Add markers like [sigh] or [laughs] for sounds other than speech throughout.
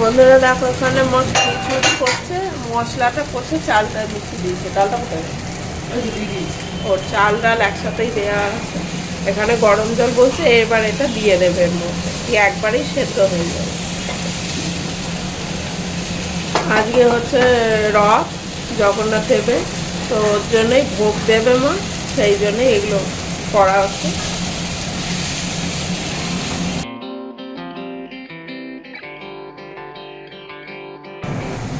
বন্ধুরা দেখো ওখানে করছে? মশলাটা করছে চালটা মিশিয়ে দিয়েছে। ডালটা কোথায়? ওর চাল, ডাল একসাথেই দেওয়া আছে। এখানে গরম জল বলছে, এবার এটা দিয়ে দেবে মধ্যে একবারেই সেদ্ধ হয়ে যাবে। আজকে হচ্ছে রথ, জগন্নাথ দেবে তো ওর জন্যই ভোগ দেবে মা। সেই জন্যই এগুলো করা হচ্ছে।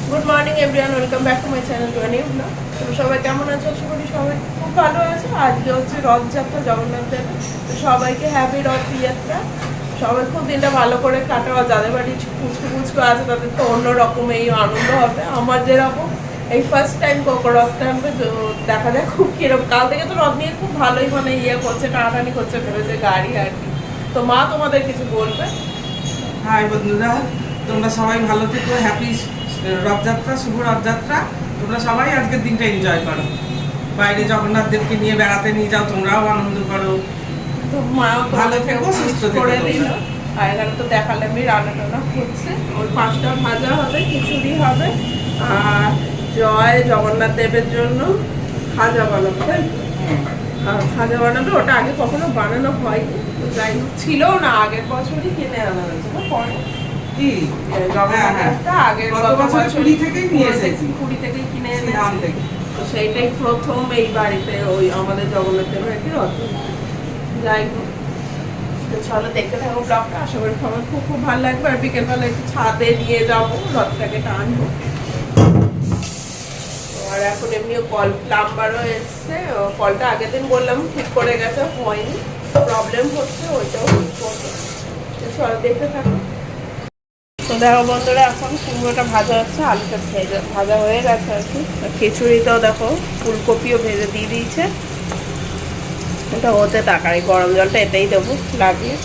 Good morning everyone welcome back to my channel তো সবাই কেমন আছো? আশা করি সবাই খুব ভালো আছে। আজকে হচ্ছে রথযাত্রা, জগন্নাথ দেব তো সবাইকে হ্যাপি রথ রথযাত্রা সবাই খুব দিনটা ভালো করে কাটো আর যাদের বাড়ি পুচকু পুচকু আছে, তাদের তো অন্য রকম এই আনন্দ হবে। আমার যেরকম এই ফার্স্ট টাইম রথটা হবে দেখা যায় খুব কীরকম। কাল থেকে তো রথ নিয়ে খুব ভালোই মানে ইয়ে করছে, টানাটানি করছে ভেবেছে গাড়ি আর কি। তো মা তোমাদের কিছু বলবে? হাই বন্ধুরা। তোমরা সবাই ভালো থেকো। হ্যাপি রথযাত্রা শুভ রথযাত্রা। তোমরা সবাই আজকের দিনটা এনজয় করো। বাইরে জগন্নাথ দেবকে নিয়ে বেড়াতে নিয়ে যাও তোমরাও আনন্দ করো। ভালো থেকো, সুস্থ থেকো করে দিল। আর এখানে তো দেখালে আমি রান্না টান্না হচ্ছে ওই পাঁচটা ভাজা হবে খিচুড়ি হবে। আর জয় জগন্নাথ দেবের জন্য খাজা বানাবো তাই আর খাজা বানাবে। ওটা আগে কখনো বানানো হয়নি। যাই হোক ছিলও না আগের বছরই কিনে আনা হয়েছে না পরে কি এই জগন্নাথটা গত গত বছর পুরী থেকেই নিয়ে এসেছি। পুরী থেকেই কিনে এনেছি। তো সেইটাই প্রথম এই বাড়িতে ওই আমাদের জগন্নাথ দেবের একটি যাই হোক চলো দেখতে থাকো ব্লগটা আশা করি সবার খুব খুব ভালো লাগবে। আর বিকেলবেলা একটু ছাদে নিয়ে যাব রথটাকে টানবো। আর এখন এমনিও কল প্লাম্বারও এসছে। কলটা আগের দিন বললাম ঠিক করে গেছে হয়নি। প্রবলেম হচ্ছে ওইটাও চলো দেখতে থাকো। দেখো বন্ধুরা, এখন কুমড়োটা ভাজা হচ্ছে, আলুটা ভেজে, ভাজা হয়ে গেছে আর কি। আর খিচুড়িটাও দেখো, ফুলকপিও ভেজে দিয়ে দিয়েছে। এটা হতে তাকাই গরম জলটা এতেই দেবো, লাগিয়ে।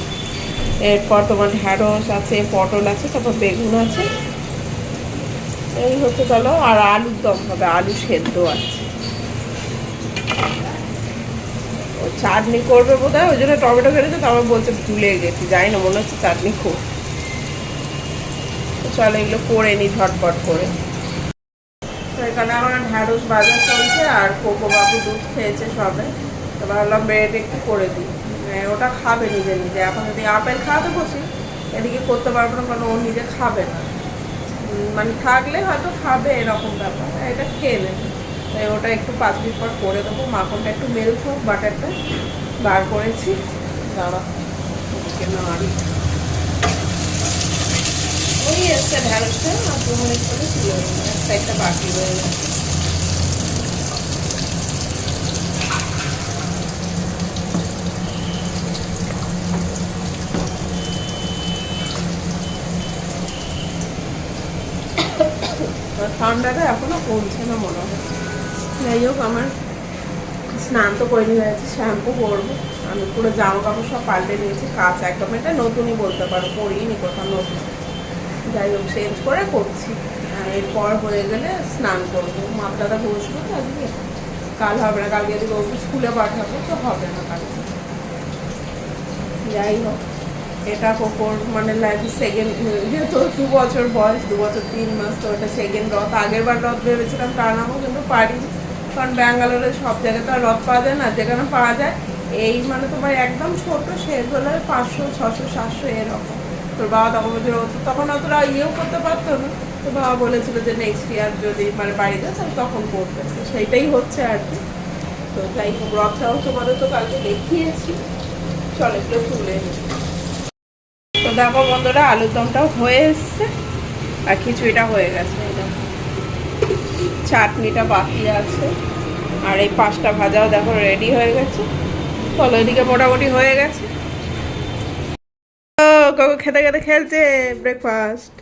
এরপর তোমার ঢ্যাঁড়স আছে, পটল আছে, তারপর বেগুন আছে। এই হচ্ছে চলো, আর আলুর দম হবে, আলু সেদ্ধ আছে। চাটনি করবে বোধ হয় ওই জন্য টমেটো কেটেছে তারপর বলছে ভুলে গেছি যাই না, মনে হচ্ছে চাটনি খুব চলো এগুলো করে নিই ঝটপট করে। তো এখানে আমার ঢ্যাঁড়স বাজার চলছে আর কোকো বাবু দুধ খেয়েছে সবে। তো ভাবলাম ব্রেড একটু করে দিই। মানে ওটা খাবে নিজে নিজে। এখন যদি আপেল খাওয়াতে বসি, এদিকে করতে পারব না কারণ ও নিজে খাবে না। মানে থাকলে হয়তো খাবে এরকম ব্যাপার। এটা খেয়ে নেবে। তাই ওটা একটু পাঁচ মিনিট পর করে দেবো। মাখনটা একটু হোক বাটারটা বার করেছি। দাঁড়া নাড়ি। ওই একটা ঢ্যাঁড়সটা আর করে একটা বাকি রয়ে ঠান্ডাটা এখনও কমছে না মনে হচ্ছে যাই হোক, আমার স্নান তো করে নিয়ে যাচ্ছে, শ্যাম্পু করব। আমি পুরো জামা কাপড় সব পাল্টে নিয়েছি, কাজ একদম। এটা নতুনই বলতে পারো, পরিনি কোথাও নতুন। যাই হোক চেঞ্জ করে করছি। এরপর হয়ে গেলে স্নান করব। মাথাটা বসবো তো আজকে কাল হবে না, কালকে যদি ওকে স্কুলে পাঠাবো, তো হবে না কালকে। যাই হোক, এটা কোকোর মানে লাইফ সেকেন্ড যেহেতু দু বছর বয়স, দু বছর তিন মাস, তো এটা সেকেন্ড রথ। আগের বার রথ ভেবেছিলাম তার নামও কিন্তু পারিনি। কারণ ব্যাঙ্গালোরে সব জায়গায় তো আর রথ পাওয়া যায় না, যেখানে পাওয়া যায়, এই মানে তোমার একদম ছোট হলে পাঁচশো, ছশো, সাতশো, এরকম। তোর বাবা তখন বলছিল, তখন অতটা ইয়েও করতে পারতো না। তো বাবা বলেছিল যে নেক্সট ইয়ার যদি মানে বাড়িতে যাস তখন করতে সেইটাই হচ্ছে আর কি। তো যাই হোক, রথটাও তোমাদের তো কালকে দেখিয়েছি। চলে, এগুলো তুলে তো দেখো বন্ধুরা, আলুর দমটাও হয়ে এসছে আর খিচুড়িটা হয়ে গেছে। দেখো। চাটনিটা বাকি আছে। আর এই পাঁচটা ভাজাও দেখো রেডি হয়ে গেছে। চলো, এদিকে মোটামুটি হয়ে গেছে। কাকু খেতে খেতে খেলছে ব্রেকফাস্ট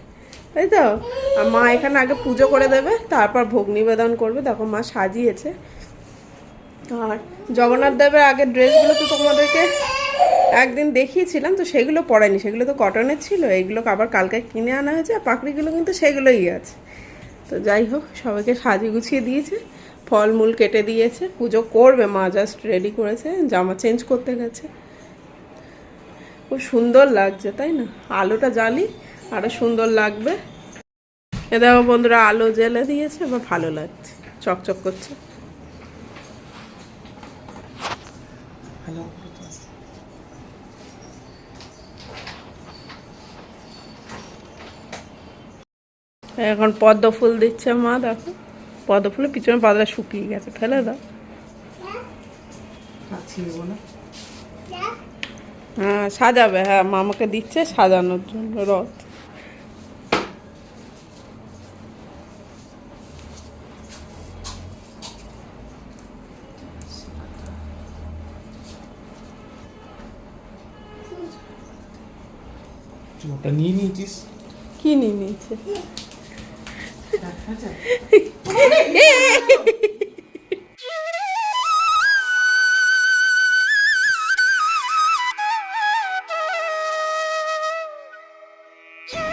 তাই তো? আর মা এখানে আগে পুজো করে দেবে, তারপর ভোগ নিবেদন করবে। দেখো মা সাজিয়েছে। আর জগন্নাথ দেবের আগের ড্রেসগুলো তো তোমাদেরকে একদিন দেখিয়েছিলাম, তো সেগুলো পরায়নি সেগুলো তো কটনের ছিল, এইগুলো আবার কালকে কিনে আনা হয়েছে, আর পাকড়িগুলো কিন্তু সেগুলোই আছে। তো যাই হোক, সবাইকে সাজিয়ে গুছিয়ে দিয়েছে, ফলমূল কেটে দিয়েছে, পুজো করবে মা জাস্ট রেডি করেছে, জামা চেঞ্জ করতে গেছে। খুব সুন্দর লাগছে, তাই না? আলোটা জ্বালি আরও সুন্দর লাগবে। এ দেখো বন্ধুরা, আলো জেলে দিয়েছে এবার ভালো লাগছে। চকচক করছে। এখন পদ্ম ফুল দিচ্ছে মা, দেখো। পদ্ম ফুলের পিছনে পাতা শুকিয়ে গেছে, ফেলে দাও। না। হ্যাঁ সাজাবে হ্যাঁ মামাকে দিচ্ছে সাজানোর জন্য রথ। ওটা নিয়ে নিয়েছিস? কি নিয়ে নিচ্ছে [laughs]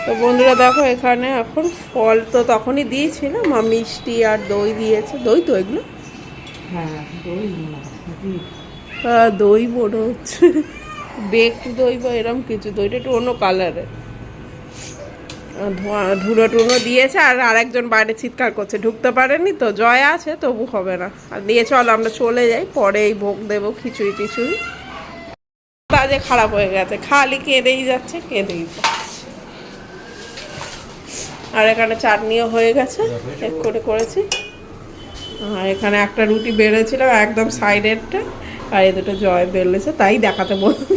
তো বন্ধুরা দেখো এখানে এখন ফল তো তখনই দিয়েছিল মা মিষ্টি আর দই দিয়েছে। দই তো এগুলো? হ্যাঁ দই মনে হচ্ছে। বেক দই বা এরম কিছু দইটা একটু অন্য কালারের। ধোঁয়া ধুলো টুনো দিয়েছে আর আরেকজন বাইরে চিৎকার করছে ঢুকতে পারেনি তো জয় আছে তবু হবে না। আর দিয়ে চলো আমরা চলে যাই পরে এই ভোগ দেবো খিচুড়ি টিচুড়ি। বাজে খারাপ হয়ে গেছে খালি কেঁদেই যাচ্ছে কেঁদেই যাচ্ছে। আর এখানে চাটনিও হয়ে গেছে। এক করে করেছি। আর এখানে একটা রুটি বেড়েছিল একদম সাইডেরটা আর এই দুটো জয় বেড়েছে, তাই দেখাতে বলছে।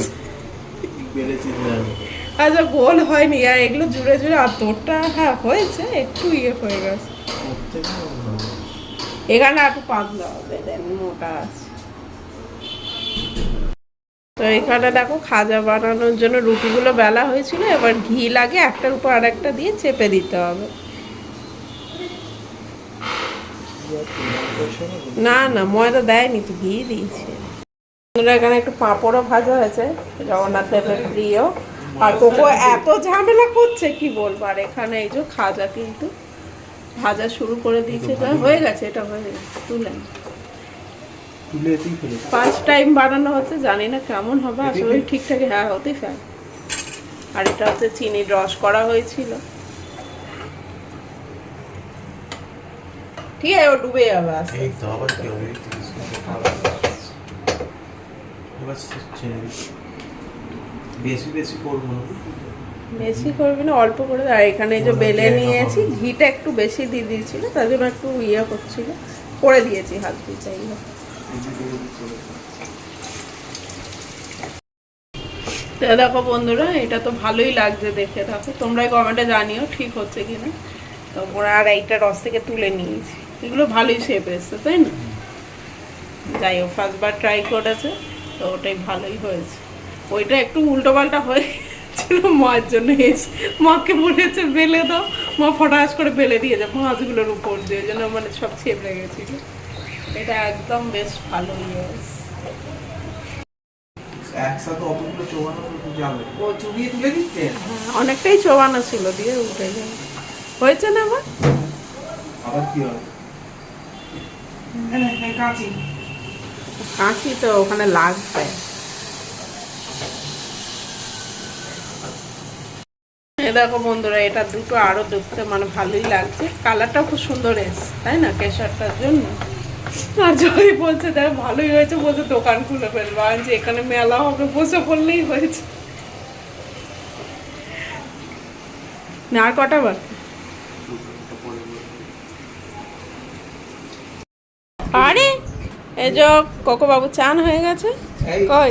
আচ্ছা গোল হয়নি, আর এগুলো জুড়ে জুড়ে, আর তোরটা হ্যাঁ হয়েছে, একটু ইয়ে হয়ে গেছে। এখানে একটু পাতলা হবে, দেন মোটা আছে। তো এখানে দেখো খাজা বানানোর জন্য রুটিগুলো বেলা হয়েছিল, এবার ঘি লাগে একটার উপর আর একটা দিয়ে চেপে দিতে হবে। না না, ময়দা দেয়নি, তো ঘি দিয়েছে। এখানে একটু পাঁপড়ও ভাজা হয়েছে, জগন্নাথ দেবের প্রিয়। আর কোকো এত ঝামেলা করছে, কি বলব? আর এখানে এই যে খাজা কিন্তু ভাজা শুরু করে দিয়েছে হয়ে গেছে, এটা হয়ে গেছে, তুলে ফার্স্ট টাইম বানানো হচ্ছে জানি না কেমন হবে আসলে ঠিকঠাক হ্যাঁ হতেই ফ্যান আর এটা হচ্ছে চিনির রস করা হয়েছিল। ঠিক আছে ও ডুবে যাবে। বেশি বেশি করব বেশি করবি না অল্প করে। আর এখানে যে বেলে নিয়েছি ঘিটা একটু বেশি দিয়ে দিয়েছিল তার জন্য একটু ইয়ে করছিল। করে দিয়েছি হাত দিয়ে চাই দেখো বন্ধুরা, এটা তো ভালোই লাগছে দেখে দেখো, তোমরাই কমেন্টে জানিও ঠিক হচ্ছে কিনা। তারপরে আর এইটা রস থেকে তুলে নিয়েছি। এগুলো ভালোই শেপ এসছে, তাই না? যাই হোক ফার্স্টবার ট্রাই করেছে, তো ওটাই ভালোই হয়েছে। ওইটা একটু উল্টো পাল্টা হয়ে ছিল মার জন্য এসে মাকে বলেছে, বেলে দাও। মা ফটাস করে বেলে দিয়েছে মাছগুলোর উপর দিয়ে, যেন মানে সব ছেপড়ে গেছিল। এটা একদম বেশ ভালো ইয়ে একসাথে অতগুলো চোবানো যাবে। ও চুবিয়ে তুলে দিচ্ছে অনেকটাই চোবানো ছিল দিয়ে উঠে যাবে হয়েছে না আমার আবার কি হবে? হ্যাঁ হ্যাঁ কাঁচি। কাঁচি তো ওখানে লাগবে। এই দেখো বন্ধুরা এটা দুটো আরও দেখতে মানে ভালোই লাগছে। কালারটাও খুব সুন্দর এসছে তাই না? কেশরটার জন্য। জয় বলছে দেখ ভালোই হয়েছে বলছে দোকান খুলে ফেলব। আর যে এখানে মেলা হবে বসে পড়লেই হয়েছে। না আর কটা বাকি? আরে এই যে কোকো বাবু চান হয়ে গেছে? কই?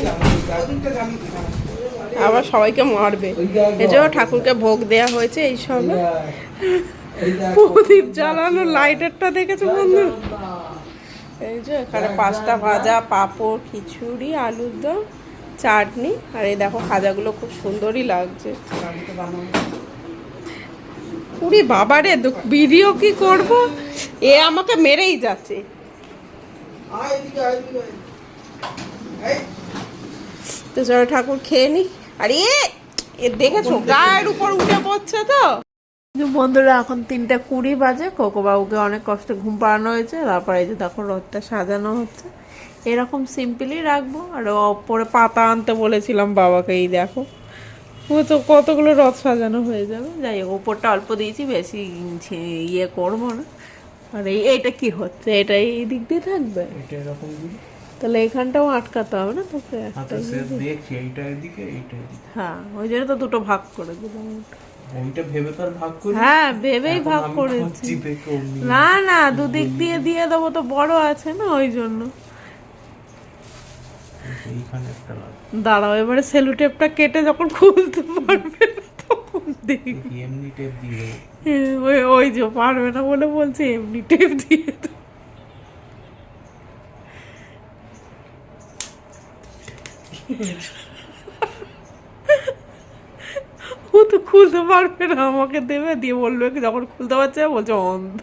আবার সবাইকে মারবে। এই যে ঠাকুরকে ভোগ দেয়া হয়েছে এই সবে। প্রদীপ জ্বালানো লাইটারটা দেখেছ বন্ধু? এই যে এখানে পাঁচটা ভাজা, পাঁপড়, খিচুড়ি, আলুর দম, চাটনি। আর এই দেখো খাজাগুলো খুব সুন্দরই লাগছে। পুরি বাবারে ভিডিও কি করব? এ আমাকে মেরেই যাচ্ছে। তো চলো ঠাকুর খেয়ে নি। আর, এ দেখেছ, গায়ের উপর উঠে পড়ছে তো? বন্ধুরা এখন তিনটা কুড়ি বাজে। কোকোবাবুকে অনেক কষ্টে ঘুম পাড়ানো হয়েছে। তারপরে এই যে দেখো রথটা সাজানো হচ্ছে। এরকম সিম্পলই রাখব। আর ওপরে পাতা আনতে বলেছিলাম বাবাকে এই দেখো। তো কতগুলো রথ সাজানো হয়ে যাবে। যাই হোক ওপরটা অল্প দিয়েছি বেশি ইয়ে করব না। আর এই এটা কি হচ্ছে? এটা এই দিক দিয়ে থাকবে? তাহলে এখানটাও আটকাতে হবে না তোকে? এইটা এদিকে। হ্যাঁ ওই জন্য তো দুটো ভাগ করে দিলাম। ওইটা ভেবে তার ভাগ করি হ্যাঁ ভেবেই ভাগ করেছি। না না দুদিক দিয়ে দিয়ে দেবো তো বড় আছে না ওই জন্য। দাঁড়াও এবারে সেলু টেপটা কেটে যখন খুলতে পারবে তখন দেখি। এমনি টেপ দিয়ে ওই ওই যে পারবে না বলে বলছে এমনি টেপ দিয়ে দাও। ও [laughs] তো খুলতে পারবে না। আমাকে দেবে দিয়ে বলবে যখন খুলতে পারছে বলছে অন্ধ।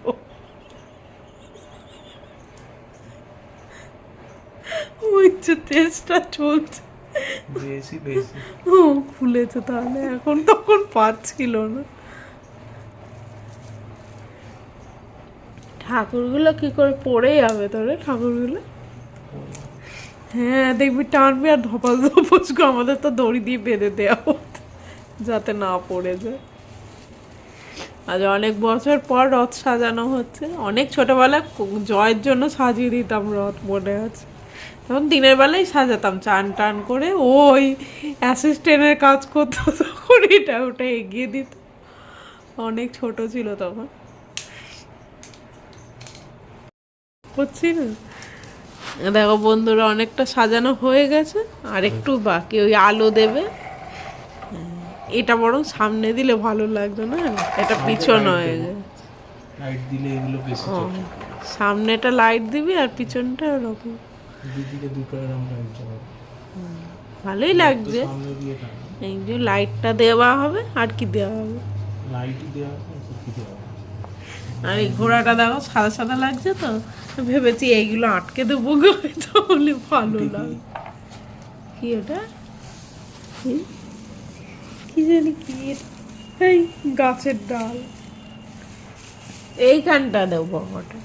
ওই যে টেস্টটা চলছে। ও খুলেছে তাহলে। এখন তখন পাচ্ছিল না। ঠাকুরগুলো কি করে পড়ে যাবে তোরে ঠাকুরগুলো? হ্যাঁ দেখবি টানবি আর ধপাস ধপাস আমাদের তো দড়ি দিয়ে বেঁধে দেওয়া। যাতে না পড়ে যায়। আজ অনেক বছর পর রথ সাজানো হচ্ছে। অনেক ছোটবেলায় জয়ের জন্য সাজিয়ে দিতাম রথ, মনে আছে। তখন দিনের বেলায় সাজাতাম, চান টান করে ওই অ্যাসিস্ট্যান্টের কাজ করতো, তখন এটা ওটা এগিয়ে দিত। অনেক ছোট ছিল তখন। করছি না? দেখো বন্ধুরা, অনেকটা সাজানো হয়ে গেছে। আর একটু বাকি ওই আলো দেবে। এটা বরং সামনে দিলে ভালো লাগতো না? এটা পিছন হয়ে গেছে লাইট দিলে এগুলো বেশি সামনেটা লাইট দিবি আর পিছনটা ওরকম। দুদিকে দুটো এরকম লাইট ভালোই লাগছে। টানো। এই যে লাইটটা দেওয়া হবে আর কি দেওয়া হবে? কি দেওয়া আর এই ঘোড়াটা দেখো সাদা সাদা লাগছে তো? ভেবেছি এইগুলো আটকে দেবো গো তাহলে ভালো লাগে কি ওটা? কি? জানি কি এই গাছের ডাল। এইখানটা দেবো ওটা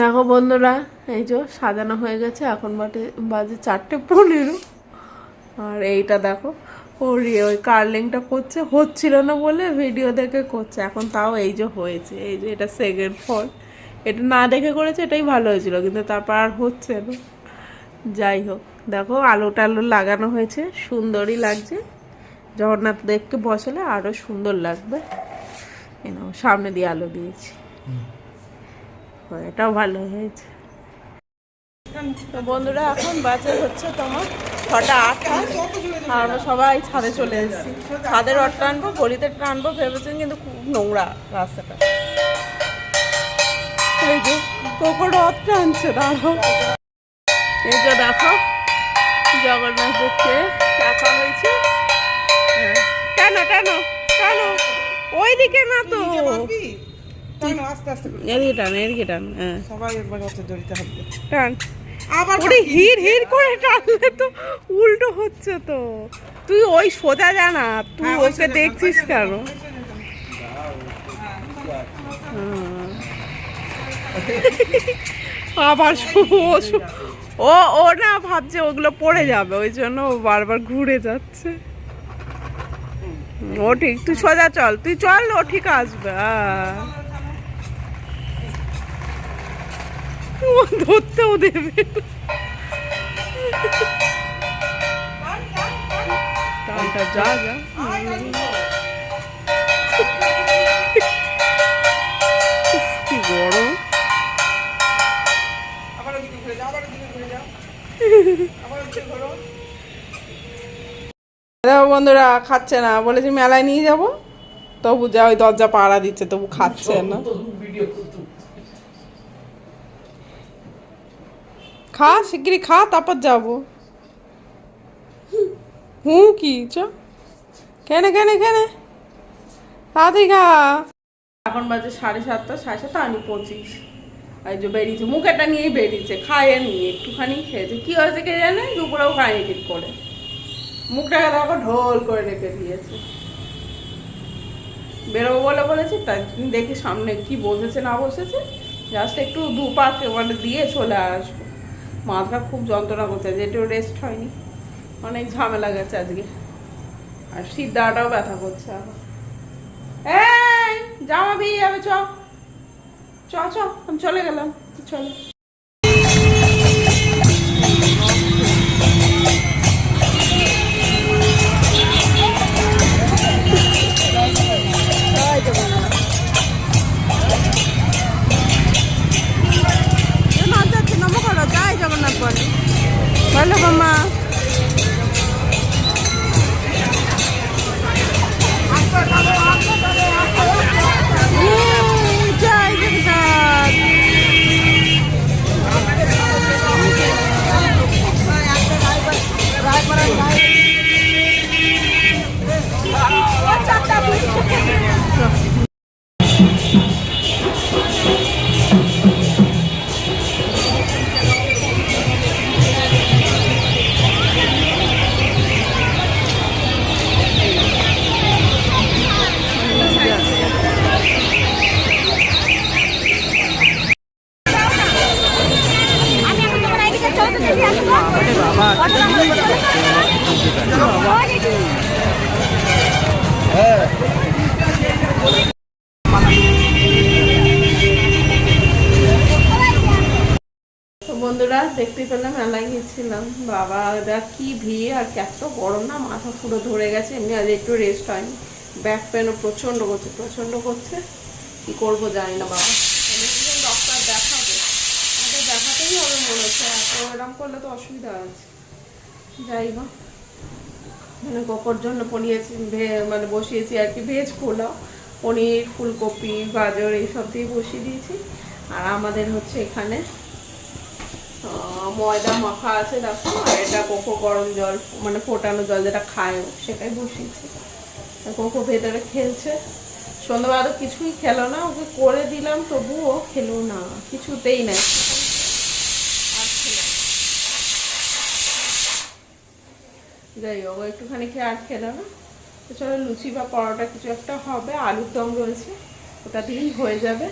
দেখো বন্ধুরা, এই যে সাজানো হয়ে গেছে, এখন বাটে বাজে চারটে পনেরো। আর এইটা দেখো, ওর, ওই কার্লিংটা করছে, হচ্ছিল না বলে ভিডিও দেখে করছে। এখন তাও এই যে হয়েছে, এই যে এটা সেকেন্ড ফল এটা না দেখে করেছে, এটাই ভালো হয়েছিল, কিন্তু তারপর আর হচ্ছে না। যাই হোক, দেখো আলো টালো লাগানো হয়েছে, সুন্দরই লাগছে। জগন্নাথ দেবকে বসালে আরও সুন্দর লাগবে। সামনে দিয়ে আলো দিয়েছি। এটাও ভালো হয়েছে। বন্ধুরা, এখন বাজে হচ্ছে তোমার ছটা আটটা আমরা সবাই ছাদে চলে এসেছি। ছাদে রড টানবো, গলিতে টানবো, ভেবেছেন কিন্তু খুব নোংরা রাস্তাটা। এই যে রথ টানছে, দাঁড়াও। এই যে দেখো জগন্নাথ দেখতে রাখা হয়েছে। হ্যাঁ। টানো টানো টানো। ওইদিকে না তো। টানো আস্তে আস্তে করে। এদিকে টান এদিকে টান হ্যাঁ। সবাই একবার হচ্ছে জড়িতে হবে টান। আবার ওরে হির হির করে টানলে তো উল্টো হচ্ছে তো। তুই ওই সোজা জানা তুই হ্যাঁ, ওই ওকে দেখছিস কেন। আবার ও ও না ভাবছে ওগুলো পড়ে যাবে, ওই জন্য বারবার ঘুরে যাচ্ছে। ও ঠিক, তুই সোজা চল, তুই চল, ও ঠিক আসবে। ও দেবে যা যা। বন্ধুরা, খাচ্ছে না। বলেছি মেলায় নিয়ে যাব। তবু যা ওই দরজা পাড়া দিচ্ছে, তবু খাচ্ছে না। খা শিগগিরি খা, তারপর যাব। হুঁ, কি? চ। কেনে কেনে কেনে তাড়াতাড়ি খা। এখন বাজে সাড়ে সাতটা সাড়ে সাতটা, আমি পঁচিশ। এই যে বেরিয়েছে মুখেটা নিয়েই বেরিয়েছে, খায় নিয়ে একটুখানি খেয়েছে। কি হয়েছে কে জানে? দুপুরেও খায়নি ঠিক করে। মুখটাকে দেখো ঢোল করে রেখে দিয়েছে। বেরোবো বলে বলেছি, তাই দেখি সামনে কি বসেছে, না বসেছে জাস্ট একটু দু পাক মানে দিয়ে চলে আসব। মাথা খুব যন্ত্রণা করছে যেটা রেস্ট হয়নি। অনেক ঝামেলা গেছে আজকে। আর সিদ্ধাটাও ব্যথা করছে এখন এই, জামা বেরিয়ে যাবে চ চ চ আমি চলে গেলাম চলো। পেলাম মেলায় গেছিলাম বাবা দা কি ভিড়, আর এত গরম না, মাথা পুরো ধরে গেছে, এমনি আজ একটু রেস্ট হয়নি। ব্যাক পেনও প্রচণ্ড করছে প্রচণ্ড করছে। কি করব জানি না বাবা। ডক্টর দেখাবো। আমাদের দেখাতেই হবে মনে হচ্ছে এত এরম করলে তো অসুবিধা আছে। যাই হোক। মানে কোকোর জন্য পনিয়েছি মানে বসিয়েছি আর কি ভেজ পোলাও, পনির, ফুলকপি, গাজর, এইসব দিয়ে বসিয়ে দিয়েছি। আর আমাদের হচ্ছে এখানে ময়দা মাখা আছে, দেখো, আর এটা কোকো গরম জল মানে ফোটানো জল যেটা খায় সেটাই বসিয়েছি। কোকো ভেতরে খেলছে। সন্ধ্যাবেলা তো কিছুই খেলো না, ওকে করে দিলাম, তবুও খেলো না, কিছুতেই নাই। যাই হোক একটুখানি খেয়ে আর খেলো না। চলো লুচি বা পরোটা কিছু একটা হবে, আলুর দম রয়েছে, ওটা দিয়েই হয়ে যাবে।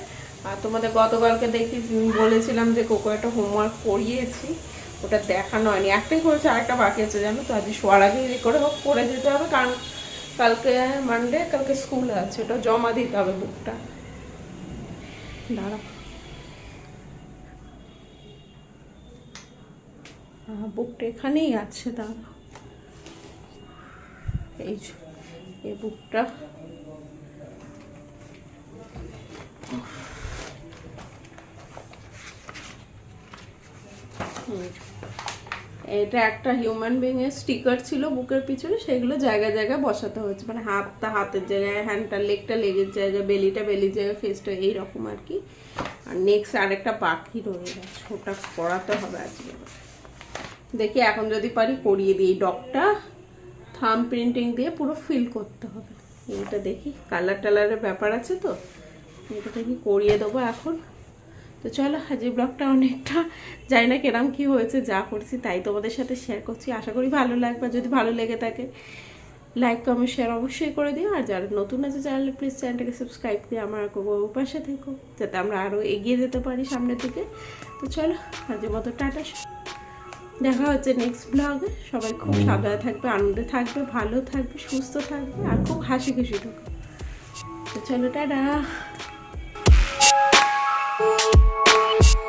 আর তোমাদের গতকালকে দেখি বলেছিলাম যে কোকো একটা হোমওয়ার্ক করিয়েছি, ওটা দেখানো হয়নি। একটাই করেছে, আরেকটা বাকি আছে, জানো তো? আজ শোয়ার আগে যে করে হোক, করে যেতে হবে, কারণ কালকে মানডে কালকে স্কুল আছে, ওটা জমা দিতে হবে বুকটা দাঁড়া বুকটা এখানেই আছে দাঁড়া এই এই বুকটা এটা একটা হিউম্যান বিং এর স্টিকার ছিল বুকের পিছনে, সেগুলো জায়গায় জায়গায় বসাতে হয়েছে। মানে হাতটা হাতের জায়গায় হ্যান্ডটা লেগটা লেগের জায়গায় বেলিটা বেলির জায়গায় ফেসটা এইরকম আর কি। আর নেক্সট আরেকটা পাখি রয়ে গেছে, ওটা করাতে হবে আজকে। দেখি এখন যদি পারি করিয়ে দিই ডগটা। থাম প্রিন্টিং দিয়ে পুরো ফিল করতে হবে। এইটা দেখি কালার টালারের ব্যাপার আছে তো? এটা দেখি করিয়ে দেবো এখন। তো চলো আজ এই ব্লগটা অনেকটা জানি না কেরাম কি হয়েছে যা করছি তাই তোমাদের সাথে শেয়ার করছি। আশা করি ভালো লাগবে যদি ভালো লেগে থাকে লাইক কমেন্ট শেয়ার অবশ্যই করে দিও। আর যারা নতুন আছে চ্যানেলে প্লিজ চ্যানেলটাকে সাবস্ক্রাইব দিয়ে আমার পাশে থেকো যাতে আমরা আরও এগিয়ে যেতে পারি সামনের দিকে। তো চলো আজের মতো টাটা। দেখা হচ্ছে নেক্সট ব্লগে সবাই খুব সাবধানে থাকবে আনন্দে থাকবে ভালো থাকবে সুস্থ থাকবে আর খুব হাসি খুশি থাকবে। তো চলো টাটা। Thank.